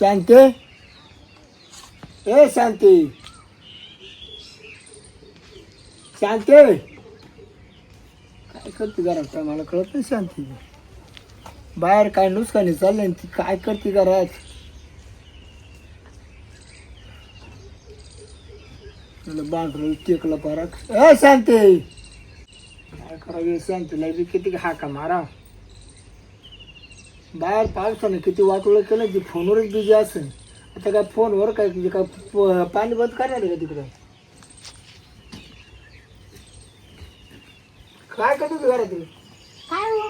शांती? ए शांती. शांती? काय करते घरात काय मला कळत नाही शांती. बाहेर काय नुसकानी चाललंय ती काय करते घरात तुला बांधलं टेकलं परत ए शांती. काय करावी? शांतीला बी किती हाका मारा बाहेर पावसानं किती वाटोळं केलं की फोनवरच बिझी असेल. आता काय फोनवर काय म्हणजे काय प- पाणी बंद करणार आहे का तिकडं? काय करतो तू घरात काय हो?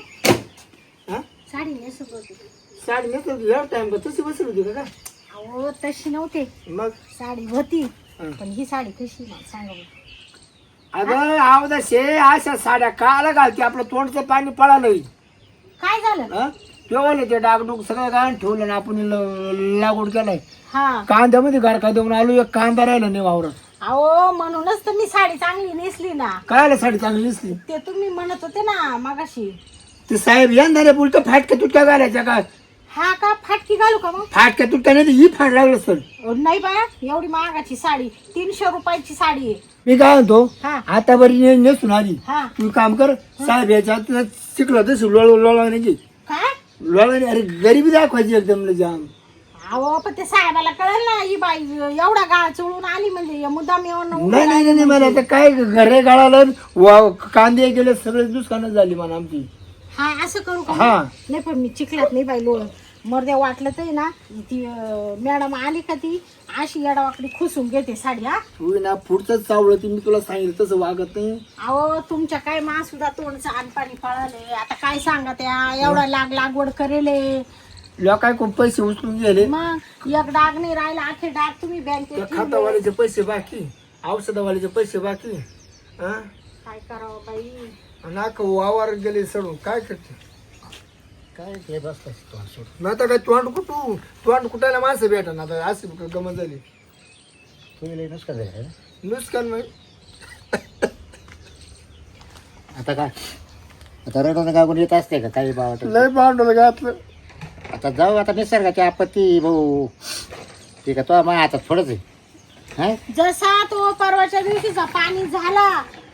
हा? साडी होती. साडी एवढा टाइम का तशी बसली होती का काय? अहो तशी नव्हते. मग? साडी होती हं. पण ही साडी कशी सांगा बरं. अगं आवदा शे अशा साड्या काला घालते आपलं तोंडचं पाणी पळालं. काय झालं? हा? पिवले ते डागडूग सगळं गाण ठेवलं ना आपण ल- लागवड केलाय. हा. कांद्यामध्ये गारका देऊन आलो एक कांदा राहिला नाही वावरात. अहो म्हणूनच तर मी साडी चांगली नेसली ना. काय साडी चांगली दिसली ते तुम्ही म्हणत होते ना मगाशी. ते साहेब यंदा रे बोलतो फाटक्या तुटक्या घालायच्या का? हा का? फाटकी घालू का मग? फाटक्या तुटक्या नाही तर ही फाट लागलं सर. अहो, नाही बाया एवढी महागाची साडी. तीनशे रुपयाची साडी आहे. मी काय म्हणतो हा. आता बरी ने- नेसून आली. हा. तू काम कर साहेब याच्या हात शिकलो तस लोळ लोळवण्याची. लोळवणे अरे गरिबी दाखवायची एकदम जाम. अहो पण ते साहेबाला कळलं ना ही बाई एवढा गाळ चोळून आली म्हणजे मुद्दाम येऊन नाही नाही नाही, नाही मला आता काय घरे गाळाला वा- कांदे गेले सगळे दुष्काळच झाली मला आमची. हा असं करू का? हा. नाही पण मी चिखलात नाही बाई लोळ मर्द्या वाटलं तर ना ती मॅडम आली का ती अशी येडावाकडी खुसून घेते साडी हा. तू ना पुढचंच चावलं ती मी तुला सांगितलं तसं वागत नाही. अहो तुमच्या काय मा सुद्धा तोंडचं आणपाणी पळाले आता काय सांगा त्या एवढा लाग लागवड करेले. कोण पैसे उचलून गेले. मग एक डाग नाही राहिला आखे डाग तुम्ही त्या बँकेत ठेवले. खातावाल्याचे पैसे बाकी औषधावाल्याचे पैसे बाकी. हा? काय करावं बाई? नाक वावर गेले सडून काय करते? काय ते बसतात मग आता काय तोंड कुठू तोंड कुठायला माणसं भेटा ना आता अशी गमत झाली. तू लई नुसतं झालं नुसकान मग आता काय? आता रडवणं गागून येत असते का काही बावट लय भांडवल घातलं. आता जाऊ आता निसर्गाची आपत्ती भाऊ. ठीक आहे तो मग आता थोडंच आहे. हा? जसा तो परवाच्या दिवशीचा पाणी झाला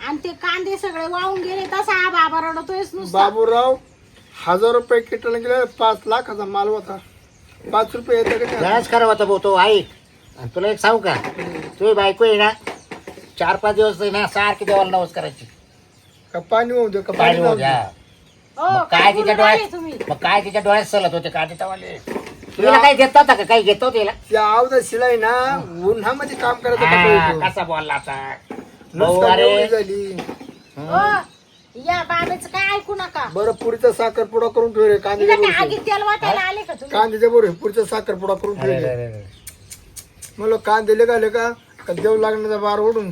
आणि ते कांदे सगळे वाहून गेले तसा हा बाबा रडतोयच नुसता. बाबूराव हजार रुपये किटला गेले पाच लाखाचा माल होता. पाच रुपये येतं का नाही? त्याच करा होता भाऊ तो आई. आणि तुला एक सांगू का? तुझी बायको आहे ना चार पाच दिवस आहे ना सारखी देवाला नवस करायची. का पाणी होऊ दे का पाणी पाणी होऊ द्या. हो, मग काय काय तिच्या बोलून राहिले डोळ्यात तुम्ही. मग काय तिच्या डोळ्यात सलत होते का तिच्यावाले तुला काही घेत होता का? काही घेत होते हिला? आवदा शिलाई ना उन्हामध्ये काम करायचं हा, कसा बोलला आता? भाऊ नुसकान अरे. एवढी झाली. हो, या बाबेचं काय ऐकू नका बरं पुढचा साखरपुडा करून ठेव रे कांद्याच्या इथं काय बरोबर आगीत तेल वाटायला आले का तुम्ही कांद्याच्या बरोबर पुढचा साखरपुडा करून अरे, ठेवले अरे, अरे. म्हणलं कांदे लेगाले का का देव लागण्याचा बार ओढून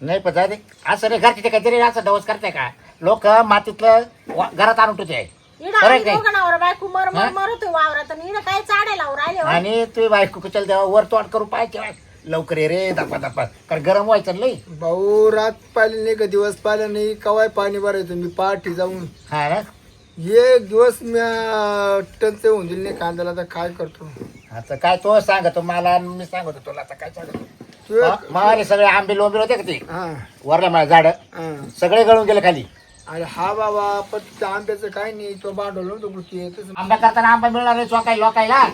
नाही पण जाऊ दे. असं नाही घरचे ते काहीतरी असं डवस करते का लोक मातीतलं वा- घरात आणून ठेवते इडं खरं आम्ही काय? दोघं नवरा बायको मर हा? मर मरतोय वावरात आणि काय चाडायला राहिले हो? आणि तुम्ही बायको कुचल देवा वर तोंड करून पाहिजे लवकर ये रे दपा दपा कारण गरम व्हायचं लई. भाऊ रात पाहिली नाही का? दिवस पाहिला नाही. कवाय पाणी भरायचं? मी पहाटी जाऊन. हा ना? एक दिवस मी टनचे होऊन दिले नाही कांद्याला. तर काय करतो? आता काय तो सांगतो मला आणि मी सांगतो तुला. आता काय सांगतो? तू मावाले सगळे आंबे लोंबे होते का ते? हा. वरल्या मला झाड. हा. सगळे गळून गेले खाली. अरे हा बाबा पण त्या आंब्याचं काय नाही. तो भांडवल नव्हतं गोष्टी येतच आंबा करताना आंबा मिळणार नाही चोकाय लोकायला.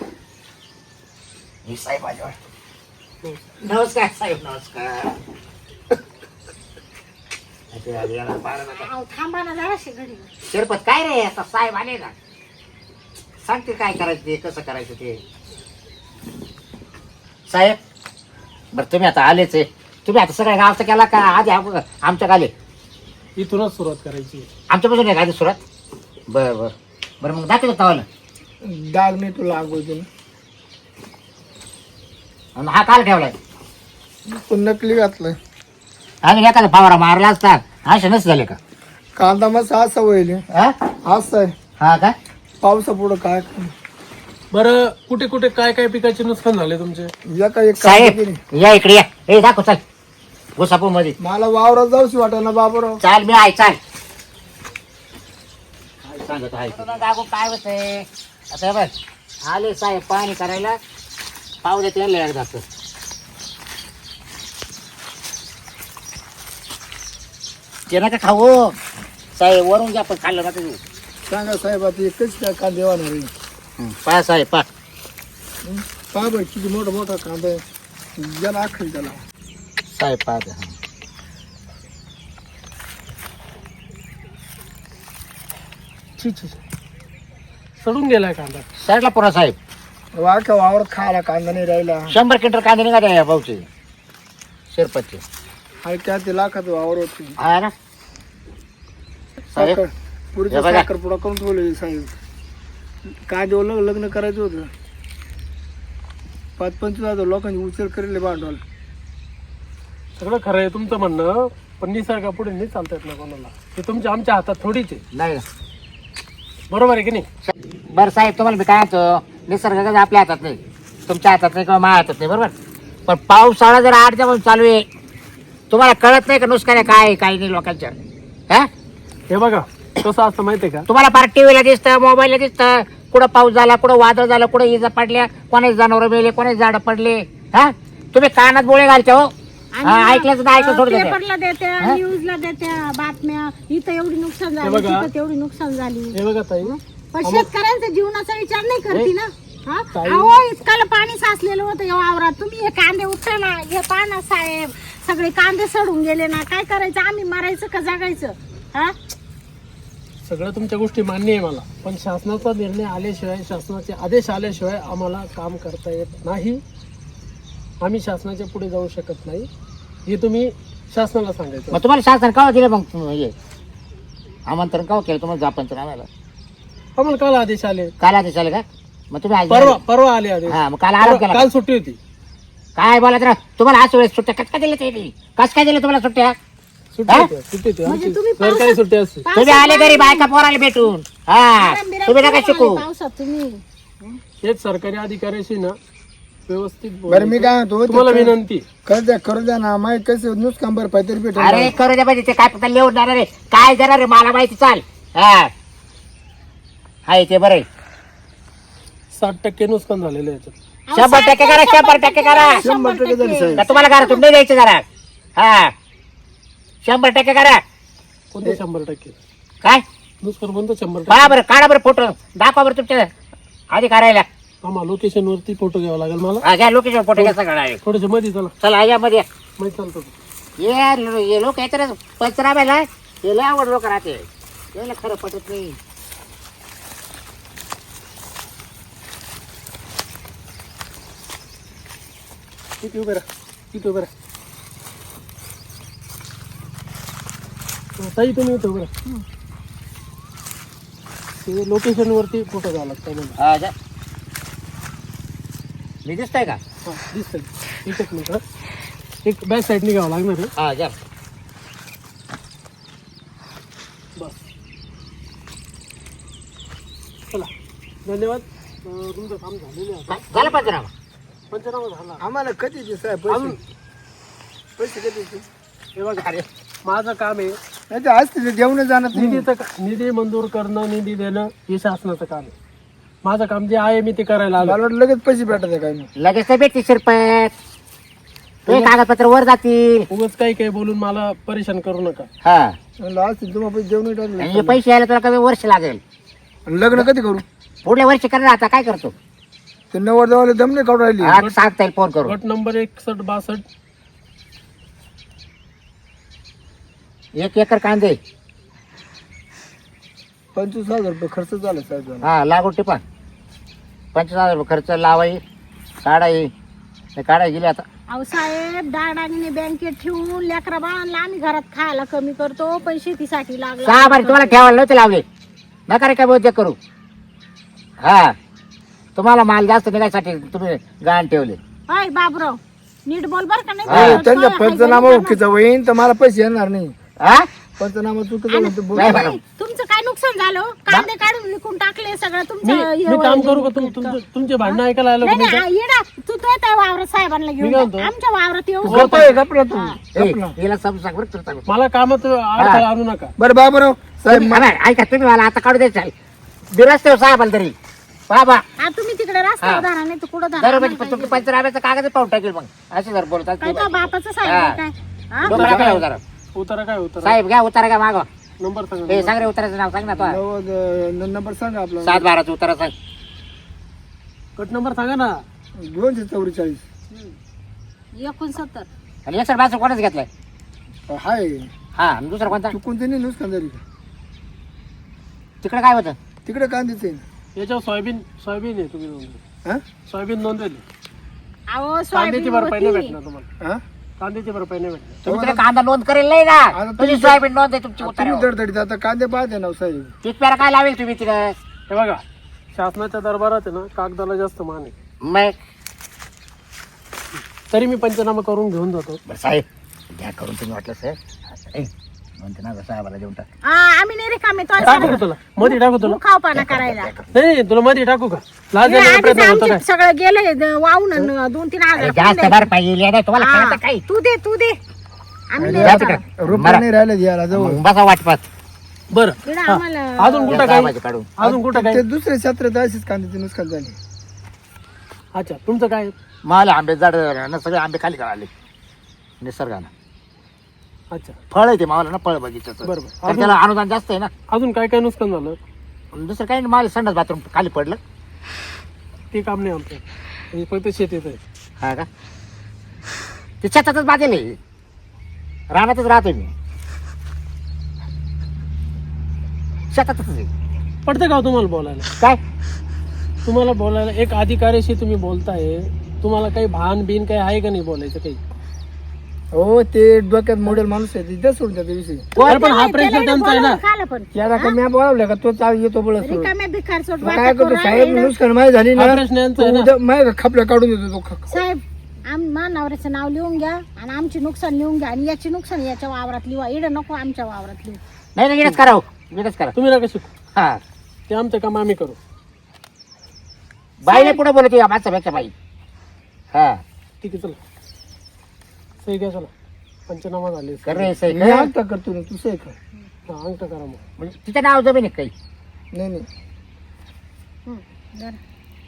मी साहेब आले वाटतं. नमस्कार साहेब. नमस्कार. अरे, अरे, याला पारा नका. अहो, थांबा ना जराशी घडी शिरपत काय रे आता साहेब आले ना. सांगते काय करायचं ते कसं करायचं ते. साहेब बरं तुम्ही आता आलेच आहे. तुम्ही आता सगळ्या गावचं केला का? आधी आम- आमच्या आले इथूनच सुरुवात करायची. आमच्यापासून आहे का आधी सुरात बरं बरं. बरं मग दाखवतो तवाला डाग नाही तुला अगोदर आणि हा काल ठेवलाय. तो नकली घातलाय. आणि एखादा फवारा मारला असता. असे नसते झाले का? कांदा मस्त असा होईल. हा? असं आहे. हा का? पावसा पुढं काय बरं कुठे कुठे काय काय पिकाचे नुकसान झाले तुमचे? या का एक कांदा साहेब केली. या इकडे या. ए दाखव चाल. घुसापूरमध्ये मला वावरात जाऊशी वाटा ना बाबूराव. चाल मी आहे चाल. काय सांगत आहे? ते? दाखव काय होतंय? आता हे बघ. आले साहेब पाणी करायला. पाव देते यायला एकदा असं. ते नका खाऊ. साहेब वरून घ्या पण खाल्लं ना तुम्ही सांगा साहेब आता एकच काय कांदे वाहणार आहे? हं, पहा साहेब पहा. पहा बरं किती मोठा मोठा कांदा आहे. ज्याला आखल त्याला. साहेब हं. छी छी छी. सडून गेलाय कांदा. साईडला पुरा साहेब. वाका वावर खायला कांदा नाही राहिला. शंभर क्विंटल कांदे निघा या भाऊचे. शिरपतचे. आणि त्या ते लाखात वावर होती. हा ना? साहेब साखर पुरीचा हे बघा. साखर पुडा करून ठेवले साहेब? काय देऊ लग्न लग्न करायचं होतं. पाच पंचवीस हजार लोकांनी उचल करेल भांडवल. सगळं खरं आहे तुमचं म्हणणं पण निसर्गा पुढे नाही चालता येत ना कोणाला. ते तुमच्या आमच्या हातात थोडीच आहे. नाही बरोबर आहे की नाही? बरं साहेब तुम्हाला मी काय म्हणतो? निसर्ग कसं आपल्या हातात नाही. तुमच्या हातात नाही किंवा माझ्या हातात नाही बरोबर? पण पावसाळा जर आठ दिवस चालू आहे तुम्हाला कळत नाही का नुसकान आहे काय आहे, काय नाही लोकांच्या? हा? हे बघा कसं असतं माहितीये का? तुम्हाला फार टीव्हीला दिसतं मोबाईलला दिसतं कुठं पाऊस झाला कुठं वादळ झालं कुठं इजा पडल्या कोणाचे जनावर मेले कोणाचे झाडं पडले हा? तुम्ही कानात बोळे घालते हो. हा, ऐकल्याचं तर ऐकलं सोडून देते पेपरला देत्या? न्यूजला देत्या बातम्या. इथं एवढी नुकसान झाली बघा. तिथं तेवढी नुकसान झाली. हे बघा ताई पण शेतकऱ्यांचा जीवनाचा विचार नाही करते ना. हा? अहो इतकाला पाणी साचलेलं होतं या वावरात. तुम्ही हे कांदे उठा ना हे पाना साहेब. सगळे कांदे सडून गेले ना. काय करायचं? आम्ही मारायचं का जगायचं? हा? सगळ्या तुमच्या गोष्टी मान्य आहे मला. पण शासनाचा निर्णय आल्याशिवाय शासनाचे आदेश आल्याशिवाय आम्हाला काम करता येत नाही. आम्ही शासनाच्या पुढे जाऊ शकत नाही. हे तुम्ही शासनाला सांगायचं. मग तुम्हाला शासन का दिलं मग? हे. आमंत्रण का केलं? तुम्हाला जापंच आम्हाला आम्हाला काल आदेश आले. काल आदेश आले का? मग तुम्ही आज परवा परवा आले आदेश. हा मग काल आराम परवा- केला काल सुट्टी होती. काय बोला तर तुम्हाला आज वेळेस सुट्ट्या कस काय दिल्या ते कस काय दिल्या तुम्हाला सुट्ट्या? सुट्टी हा? होती सुट्टी होती. म्हणजे आमची तुम्ही सरकारी पावसात- सुट्टी असते तुम्ही आले घरी बायका पोराला भेटून. हा तुम्ही नका शिकू. पावसात तुम्ही? हेच सरकारी अधिकाऱ्याशी ना व्यवस्थित बरं मी बोलायचं. काय म्हणतो तुम्हाला ते- विनंती. करू द्या करू द्या ना. माहिती कसं नुसकान बरं पाहिजे भेटेल अरे करू द्या पाहिजे ते काय फक्त लिहून जाणार आहे? काय देणार आहे? मला माहिती चाल. हा. हाय ते बरं आहे. साठ टक्के नुकसान झालेलं आहे याच्यात. शंभर टक्के करा शंभर टक्के करा. शंभर टक्के झाली साहेब का तुम्हाला घरातून नाही द्यायचं जरा. हा. शंभर टक्के करा. कोणते शंभर टक्के? काय? नुकसान कोणतं शंभर पहा टक्के बरं काढा बरं फोटो. दाखवा बरं तुमच्या अधिकारायला आम्हाला लोकेशन वरती फोटो घ्यावा लागेल मला. हा घ्या लोकेशन फोटो घ्या सगळं. थोडेसे मध्ये चला. चला या. माहिती चालतो. ये लो- हे लोक येतात रे, पंचनाम्याला हे लय आवड लोक राहते. याला खरं पटत नाही. किती उभे राहा किती उभे राहा ताई तुम्ही इथे उभे राहा ते लोकेशन वरती फ़ोटो घ्यावा लागतो मला हा, जा. मी दिसतोय का? हा दिसतंय. एकच मिनिट एक बॅक घ्यावं लागणार आहे. हा जा. बस. चला. धन्यवाद. अं, तुमचं काम झालेलं आहे? झालं पंचनामा. पंचनामा झाला. आम्हाला कधी अजून पैसे? पैसे कधी? हे बघा माझं काम आहे. नाही ते असते ते जेवण जाणार निधीचं का- निधी मंजूर करणं निधी देणं हे शासनाचं काम आहे. माझं काम जे आहे मी ते करायला आलो. वाटलं लगेच पैसे भेटत आहे काय नाही लगेच तर भेटते शिरपत तुझे कागदपत्र वर जातील. उगाच काही काही बोलून मला परेशान करू नका. हा. म्हणलं असतील तुम्हाला पैसे जेवण आणि हे टाकले पैसे यायला तुला कमी वर्ष लागेल. लग्न कधी करू? पुढल्या वर्षी करणार आता काय करतो? ते नवर जवळ दम नाही काढून राहिली. आज सांगता येईल फोन करून. गट नंबर एकसष्ट बासष्ट. एक एकर कांदे. पंचवीस हजार रुपये खर्च झाला साहेब झाला. हा लागवड टिपा. पंचवीस हजार रुपये खर्च लावाई काढाई. ते काढाय गेले आता. अहो साहेब डाडाने बँकेत ठेवून लेकरा बाळांना आम्ही घरात खायला कमी करतो पण शेतीसाठी लागला. सहा बारी तुम्हाला ठेवायला नव्हते लावले. नका रे काय उद्योग करू. हा. तुम्हाला माल जास्त निघायसाठी तुम्ही गाण ठेवले हाय बाबराव नीट बोल बर का नाही बोलत. त्यांचा हाय, हाय, पंचनामा ओकेचा होईन तर मला पैसे येणार नाही हा पंचनामा चुकीचा तर बोल नाही. तुमचं काय नुकसान झालं हो? कांदे काढून विकून टाकले सगळं मी तुमचं हे मी काम. करू का तुम- तुमचं- तुमचे भांडणं ऐकायला आलं नाही का नाही नाही आ, येडा तू तो वावरात साहेबांना घेऊन मी काय जा. म्हणतो? आमच्या वावरात येऊ गप्पा आहे, गप्पा तू ए, गप्पा. हिला समजून सांग बरं तुला सांगू. मला कामात अडथळा आणू नका बरं बाबराव साहेब हा, नाही, ऐका तुम्ही मला आता काढू द्यायचं बिरस्ते साहेबाला तरी बाबा. हा तुम्ही तिकडे रस्त्यावर. धरा नाही तर कुठं धरा दर आम्हाला काय तुमची घेणं. पंचनाम्याचं कागद पाहून टाकेल मग. असं जर बोलतात काय तो बापाचं हा. सांगितलं काय? हा? डोकं टाका उतारा. उतारा काय उतारा? साहेब घ्या उतारा घ्या मागवा नंबर सांगा हे सांग रे उताराचं नाव सांग ना तो. नव्वद अं, नंबर सांगा आपला. सात बाराचा उतारा सांग. कट नंबर सांगा ना. दोनशे चौवेचाळीस. एकोणसत्तर. आणि एक सर बाजू कोणाच घेतलाय? हाय. हा आणि दुसरा कोणता? चुकून नुकसान झाली. तिकडे काय होतं? तिकडे कांदीच आहे. याच्यावर सोयाबीन सोयाबीन आहे तुम्ही नोंदवली हा? सोयाबीन नोंदवली अहो कांद्याची सोयाबीन भरपाई नाही होती. भेटणार तुम्हाला. हा? कांद्याची भरपाई नाही भेटणार तुम्ही तिकडे कांदा नोंद करेल नाही आता ना तुम्ही- तुझी सोयाबीन नोंद आहे तुमची तुम्ही उतारा दडदडीत आता कांदे पाहते ना हो, साहेब काय लावेल तुम्ही तिकडे? हे बघा शासनाच्या दरबारात आहे ना कागदाला जास्त मान आहे. मग? तरी मी पंचनामा करून घेऊन जातो. बरं साहेब घ्या करून तुम्ही वाटलं सर म्हणते ना साहेबाला देऊन टाक. हा, आम्ही नाही रिकामे तो टाकू का तुला? मध्ये टाकू तुला? खावपाना करायला. नाही नाही तुला मध्ये टाकू का? लाज हे देण्याचा आधीच प्रयत्न होतो आमचे काय? सगळं द- वाहून दोन तीन अरे हजार जास्त भर पाहिजे नाही तुम्हाला हा. कळतं काही? तू दे तू दे. आम्ही आणि नाही जा देणार. तिकडे. रुपये बरं. नाही राहिले द्यायला जवळ. मग बसा वाटपात. बरं. इकडं हा. आम्हाला अजून कुठं काय काढून. अजून कुठं काय ते अशीच कांद्याची नुकसान झाली. अच्छा तुमचं काय? मला आंबे झाड सगळे आंबे खाली काढले निसर्गानं. अच्छा. फळ आहे ते मावाला ना फळ बगीच्याचं बरोबर. त्याला अनुदान जास्त आहे ना. अजून काय काय नुकसान झालं? दुसरं काही नाही मला संडास बाथरूम खाली पडलं. ते काम नाही आमचं. हे फक्त शेतीत आहे. हा का? ते शेतातच बांधेल आहे. रानातच राहतोय मी. शेतातच आहे. पडतं का हो तुम्हाला बोलायला? काय? तुम्हाला बोलायला एक अधिकाऱ्याशी तुम्ही बोलताय. तुम्हाला काही भान बिन काही आहे का नाही बोलायचं काही? हो ते डोक्यात मॉडेल माणूस आहे तिथे सोडून विषय अरे पण हा त्यांचा आहे ना. बोलावून खालं पण. याला का? मी बोलावलं का? तो चाल येतो बोलत सोडून. रिकाम्या भिकार सोड मग काय करतो? साहेब नुकसान माहिती झाली हा ना प्रश्न यांचा आहे ना. उद्या माझ्या खपल्या काढून देतो तो ख- साहेब आम मा नवऱ्याचं नाव लिहून घ्या आणि आमची नुकसान लिहून घ्या आणि याची नुकसान याच्या वावरात लिहा इड नको आमच्या वावरात लिहू. नाही नाही इकडेच करा हो. इकडेच करा. तुम्ही नका शिकू. हा. ते आमचं काम आम्ही करू. बाईला पुढे बोलत या माणसापेक्षा बाई. हा. ठीक आहे चला. सही घ्या चला. पंचनामा झाले. कर रे सही मी कर. अंगठा करतो ना तू सही कर. हा अंक करा मग. म्हणजे तिचं नाव जमीन आहे काही. नाही नाही. हं, जरा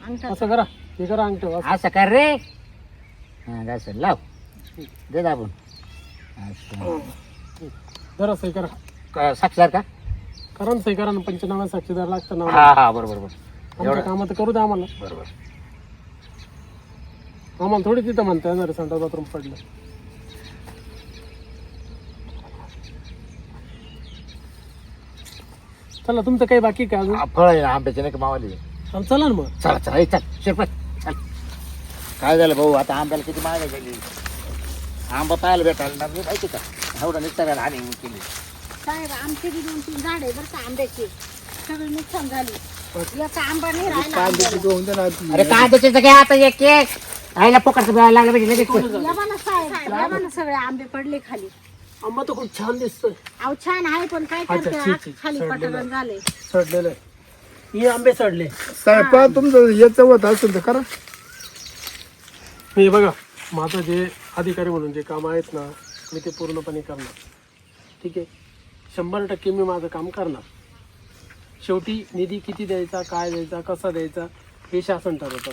अंगठा. असं करा. हे करा अंगठ वाच. असं कर रे. हा असं. लाव. दे दाबून. असं. जरा सही करा. क- साक्षीदार का? करा ना सही करा ना पंचनामा साक्षीदार लागतं ना हा हा बरोबर बरोबर. आमच्या एवढं. कामात करू द्या आम्हाला. बरोबर. आम्हाला थोडी तिथं म्हणता येणार संडास बाथरूम पडलं. चला तुमचं काही बाकी काय अजून? फळ आहे ना आंब्याचे नाही का मावाली? चला चला ना मग. चला चला ए, चल शिरपत चल. काय झालं भाऊ आता आंब्याला किती मागे झाली आंबा पाहायला भेटायला ना माहिती का? एवढं निसर्गाला हानी केली साहेब आमचे बी दोन तीन झाड आहे बरं का आंब्याचे. सगळं नुकसान झाली. एक आंबा नाही राहिला. अरे काय त्याचे आता एक केक आईला पोकट लागलं लगेच. या ना साहेब या ना सगळे आंबे पडले खाली. आंबा तर खूप छान दिसतोय. अहो छान आहे पण काय अच्छा, करते? ठीक, ठीक. खाली सडलेलं. पटकन झाले सडलेलं आहे. हे आंबे सडले. साहेब पहा तुमचं हे चवत असेल तर करा. हे बघा माझं जे अधिकारी म्हणून जे काम आहेत ना मी ते पूर्णपणे करणार. ठीक आहे? शंभर टक्के मी माझं काम करणार. शेवटी निधी किती द्यायचा काय द्यायचा कसा द्यायचा हे शासन ठरवतं.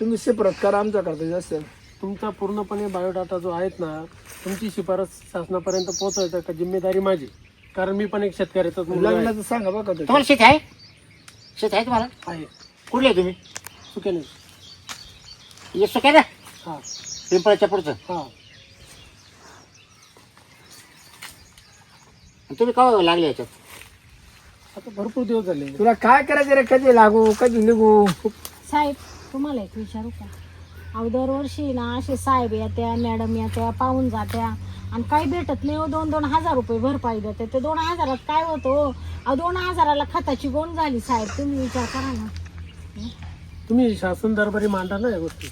तुम्ही शिपरत करा आमच्या करता जास्त. तुमचा पूर्णपणे बायोडाटा जो आहेत ना तुमची शिफारस शासनापर्यंत पोहोचवायचा का जिम्मेदारी माझी? कारण मी पण एक मुलगा आहे. लग्नाचं सांगा बघा ते. तुम्हाला शेत आहे? शेत आहे तुम्हाला? आहे. कुठले आहे तुम्ही? सुकेने. ये सुक्या ना हां. पिंपळाच्या पुढचं? हां. तुम्ही का लागले याच्यात? आता भरपूर दिवस झाले. तुला काय करायचं रे? कधी लागू कधी निघू? साहेब तुम्हाला एक विचारू का? अहो दरवर्षी ना असे साहेब येत्या मॅडम येत्या पाहून जात्या. आणि काही भेटत नाही हो दोन दोन हजार रुपये भरपाई देते ते दोन हजारात काय होतं? हो? अहो दोन हजाराला खताची गोण झाली साहेब. तुम्ही विचार करा ना. तुम्ही शासन दरबारी मांडा ना या गोष्टी.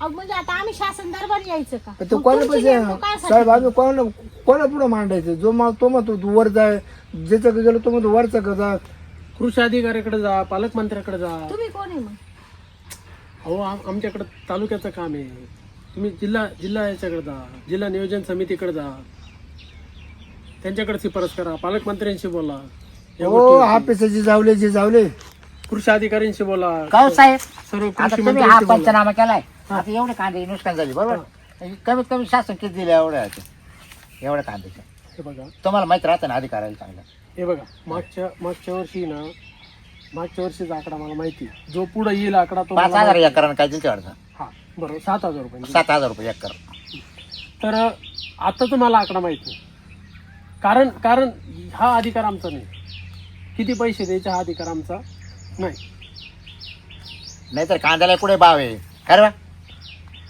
अहो म्हणजे आता आम्ही शासन दरबार यायचं का? तर तो मग कोणा तुमची पैसे नेमणूक काय? साहेब आम्ही कोणा कोणा पुढे मांडायचं? जो मग तो मग तू वर जाय ज्याचं गेलो तो मग वरचा का जा कृषी अधिकाऱ्याकडे जा पालकमंत्र्याकडे जा. तुम्ही कोण आहे मग? अहो आम- आमच्याकडे तालुक्याचं काम आहे. तुम्ही जिल्हा जिल्हा याच्याकडे जा. जिल्हा नियोजन समितीकडे जा. त्यांच्याकडे शिफारस करा. पालकमंत्र्यांशी बोला. या हो गोष्टी- ऑफिसाचे जावले जे जावले. कृषी अधिकाऱ्यांशी बोला. का हो साहेब सर्व आता कृषी तुम्ही हा मंत्र्यांशी पंचनामा केलाय. आता एवढे कांदे नुकसान झाली बरोबर? कमीत कमी शासन किती दिले एवढ्या एवढ्या कांद्याचे. हे बघा. तुम्हाला माहीत राहतं ना अधिकाऱ्याला चांगलं. हे बघा मागच्या मागच्या वर्षी ना मागच्या वर्षीचा आकडा मला माहिती आहे. जो पुढे येईल आकडा तो पाच मला हजार माहिती एकरानं काय वाटतं. हा बरोबर सात हजार रुपये सात हजार रुपये एकर तर आता तुम्हाला आकडा माहीत नाही कारण कारण हा अधिकार आमचा नाही किती पैसे द्यायचे हा अधिकार आमचा नाही नाहीतर कांद्याला पुढे भाव आहे खरं बा?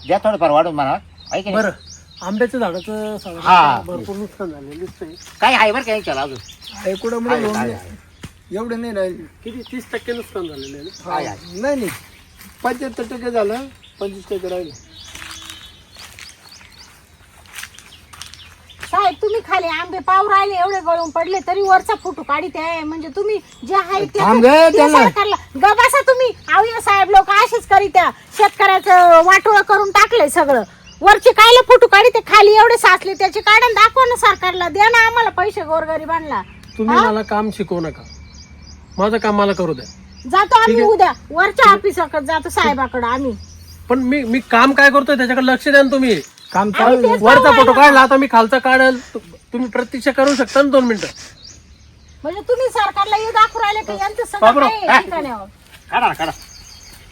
द्या थोडंफार वाढून म्हणा आहे की नाही? बरं आंब्याच्या झाडाचं साधारण. भरपूर नुकसान झालेलं दिसतंय काय आहे बरं काय चला अजून आहे कुठं आहे, म्हणजे आहे, लोन आहे. एवढं नाही राहील. किती? तीस टक्के नुकसान झालेलं आहे ना? आहे, आहे. नाही नाही. पंच्याहत्तर टक्के झालं पंचवीस टक्के राहिले. साहेब तुम्ही खाली आंबे पाव राहिले एवढे गळून पडले तरी वरचा फोटो काढीत आहे. म्हणजे तुम्ही जे आहे ते- थांब गं, ते त्याला. सरकारला. गबासा तुम्ही. अहो साहेब लोक असेच करीत आहे. शेतकऱ्याचं वाटोळ करून टाकलंय सगळं. वरचे कायला फोटो काढीत आहे? खाली एवढे साचले त्याचे काढून दाखवा ना सरकारला. द्या ना आम्हाला पैसे गोरगरिबांना. तुम्ही मला काम शिकवू नका. माझं काम मला करू द्या. जातो आम्ही उद्या. वरच्या ऑफिसाकडे जातो साहेबाकडे आम्ही. पण मी मी काम काय करतोय त्याच्याकडे लक्ष द्या ना तुम्ही. काम चालू वरचा फोटो. काढला आता मी खालचा काढेल. तु- तुम्ही प्रत्यक्ष करू शकता ना दोन मिनिटं. म्हणजे तुम्ही सरकारला हे दाखवू राहिले का? यांचं सगळं बाबराव, काय हा. आहे ठिकाण्यावर काढा ना, काढा.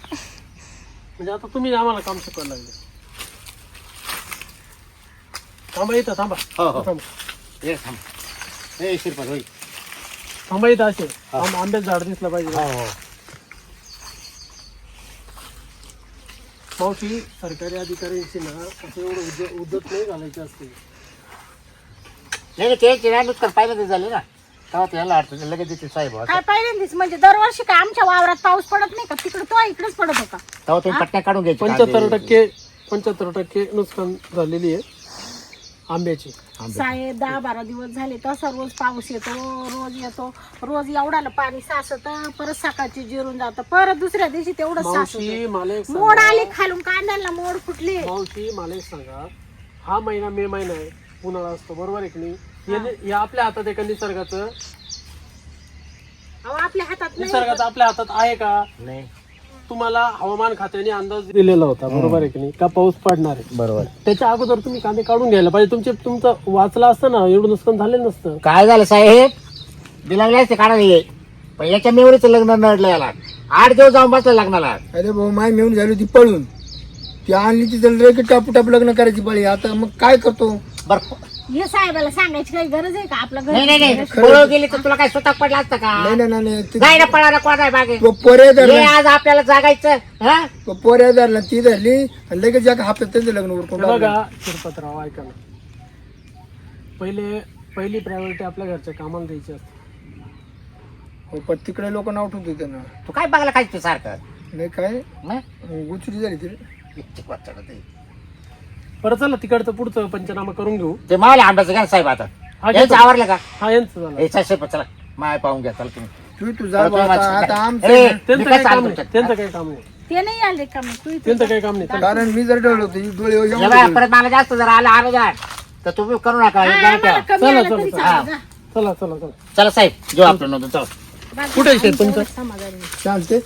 म्हणजे आता तुम्ही आम्हाला काम शिकवायला लागले. थांबा इथं थांबा. हो हो. थांबा. ये थांब. शिरपत होई थांबा इथं असे आंब- आंब्याचं झाड दिसलं पाहिजे. हो हो. मावशी सरकारी अधिकाऱ्यांशी ना असं एवढं उद्धत नाही घालायचे असते. नाही ते ते नुकसान पाहिलं ते झाले ना. तेव्हा त्याला अडचण लगेच देते साहेब. असं. काय पहिल्यांदाच? म्हणजे दरवर्षी काय आमच्या वावरात पाऊस पडत नाही का? तिकडे तो इकडेच पडत होता. तेव्हा तुम्ही पट्ट्या काढून घ्यायची पंच्याहत्तर. टक्के पंच्याहत्तर टक्के नुकसान झालेली आहे. आंब्याची. साहेब दहा बारा दिवस झाले तसा रोज पाऊस येतो रोज येतो. रोज एवढ्याला पाणी साचत परत सकाळची जिरून जातं परत दुसऱ्या दिवशी तेवढं मावशी साचत. मला एक मोड सांगा आली खालून कांद्याला मोड फुटले. मावशी मला एक सांगा. हा महिना मे महिना आहे उन्हाळा असतो बरोबर आहे की नाही? याने- या आपल्या हातात आहे का निसर्गाचं? अहो आपल्या हातात नाही. निसर्गाचं आपल्या हातात आहे का? नाही. तुम्हाला हवामान खात्याने अंदाज दिलेला होता बरोबर आहे की नाही? का पाऊस पडणार आहे? बरोबर. त्याच्या अगोदर तुम्ही कांदे काढून घ्यायला पाहिजे. तुमचे तुमचं वाचला असतं ना एवढं नुकसान झालं नसतं. काय झालं साहेब? दिलावले असते काढायला. ये पण याच्या मेवरीचं लग्न नडलं याला. आठ दिवस जाऊन बसलं लग्नाला. अरे भाऊ माय मिळून झाली होती पळून. ती आणली ती की टापू टाप लग्न करायची पाळी. आता मग काय करतो? बरं. हे साहेबाला सांगायची काही गरज आहे का? आपलं नाही नाही घर नाही पळून गेली तर तुला काय स्वतः पडलं असतं का? नाही नाही नाही, नाही. ती- नाही ना पळायला कोण आहे बागे तो पोऱ्या हे धरला आज आपल्याला जागायचं हा? तो पोऱ्या धरला ती धरली आणि लगेच एका हातात त्यांचं लग्न उरकून हे टाकलं. शिरपतराव ऐका ना. पहिले पहिली प्रायोरिटी आपल्या घरच्या कामाला द्यायची असते. हो, पण तिकडे लोक नाव ठेवतो त्यांना. तू काय बघायला काय ते सारखं? नाही काय? हं? गुचरी झाली तिथे किती वाचायला ते. बरं चला तिकडचं पुढचं पंचनामा करून घेऊ ते मावले आंब्याचं घ्या ना साहेब आता हा. आवरलं का हा यांचं झालं हे साहेब चला माय पाहून घ्या चला तुम्ही तू तू जा परत बा, तुम्ही आता आता वाचा. आमचं ए, आहे ना. मी त्यांचं काय काही काम सांगतो नाही तुमच्या? त्यांचं काही काम नाही ते नाही आले का मग तू इथे त्यांचं काही काम नाही कारण मी जर ठेवलं होतं ही डोळे एवढे हे बघा, डोळे. परत मला जास्त जर आलं आलं जा तर तुम्ही करू नका हे जरा आम्हाला ठेवा. कमी चला, आलं चला, तरी चला. चालेल, जा. चला चला चला चला साहेब घेऊ आपलं नोंद चला बाकी कुठे आहे शेत आमचं तुमचं? समाधान. चालते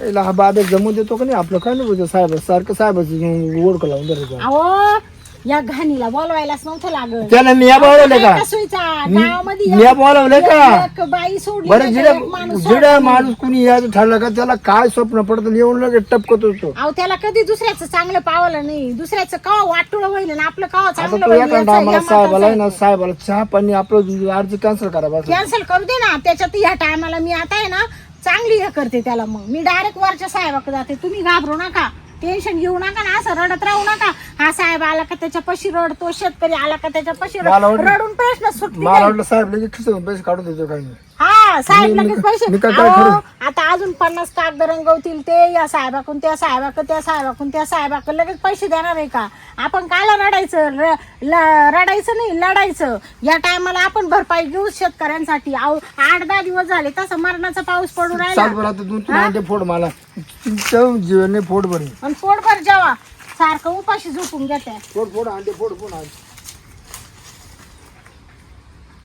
याला हा बाबा जमू देतो का नाही आपलं काय नाही साहेब सारखं साहेबाचं ओळख लावून धरायचं अहो या घाणीला बोलवायलाच नव्हतं लागत त्याला निया बोलवले का सुईचा गावामध्ये बोलवले का एक बाई सोडली बरं नाही जिडे तर एक माणूस जिडे सोडला. माणूस कुणी यायचं ठरलं का त्याला काय स्वप्न पडतं येऊन लगेच टपकत असतो अहो त्याला कधी दुसऱ्याचं चांगलं पावलं नाही दुसऱ्याचं कवा वाटोळ होईल आपलं कवा आता चांगलं तो याचं- साहेबाला आहे ना साहेबाला चहा पाणी आपलं अर्ज कॅन्सल करा बस कॅन्सल करू दे ना त्याच्यात या टायमाला मी आता आहे ना चांगली हे करते त्याला मग. मी डायरेक्ट वरच्या साहेबाकडे जाते. तुम्ही घाबरू नका. टेन्शन घेऊ नका ना. असं रडत राहू नका. हा साहेब आला का त्याच्या पशी रडतो. शेतकरी आला का त्याच्या पशी मला वाटलं- रडून प्रश्न मला वाटलं साहेब लगेच पैसे काढून देतो काही नाही. हा साहेब मी- लगेच पैसे मी काय- काय अहो, करू? आता अजून पन्नास कागद रंगवतील ते या साहेबाकडून त्या साहेबाकडे त्या साहेबाकडून त्या साहेबाकडे लगेच पैसे देणार आहे का? आपण कायला रडायचं? र- ल- रडायचं नाही लढायचं. या टायमाला आपण भरपाई घेऊ शेतकऱ्यांसाठी. अहो, आठ दहा दिवस झाले तसं मरणाचा पाऊस पडू राहिला. बरं आता फोड मला. तुमच्या जीवने फोड बरे. आणि पोटभर जेवा. सारखं उपाशी झोपून घेते फोड फोड अंडे फोड फोड अंडे.